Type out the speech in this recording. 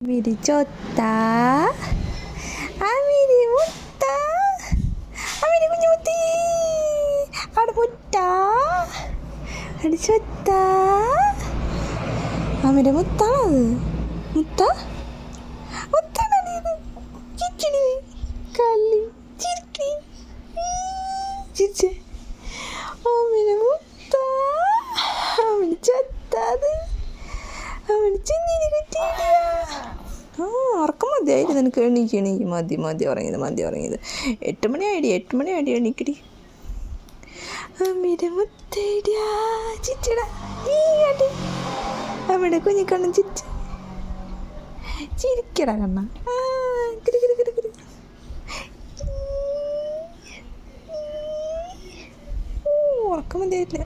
미리 쪘다. 아미리 못다. 아미리 군지 못해. 아르 못다. 아르 쪘다. 아미리 못다. 못다? മതിയായി നിനക്ക് എണീക്ക് മതി മതി ഉറങ്ങിയത് മതി ഉറങ്ങിയത്. എട്ട് മണി ആയിടി എട്ട് മണി ആയിടി എണീക്കടി അമ്മിടെ മുത്തേടിയാ ചിച്ചടാ. അമ്മയുടെ കുഞ്ഞിക്കണ്ണൻ ചിച്ച. ചിരിക്കടാ കണ്ണ. കിരി ഉറക്കം മതിയായിട്ടില്ല.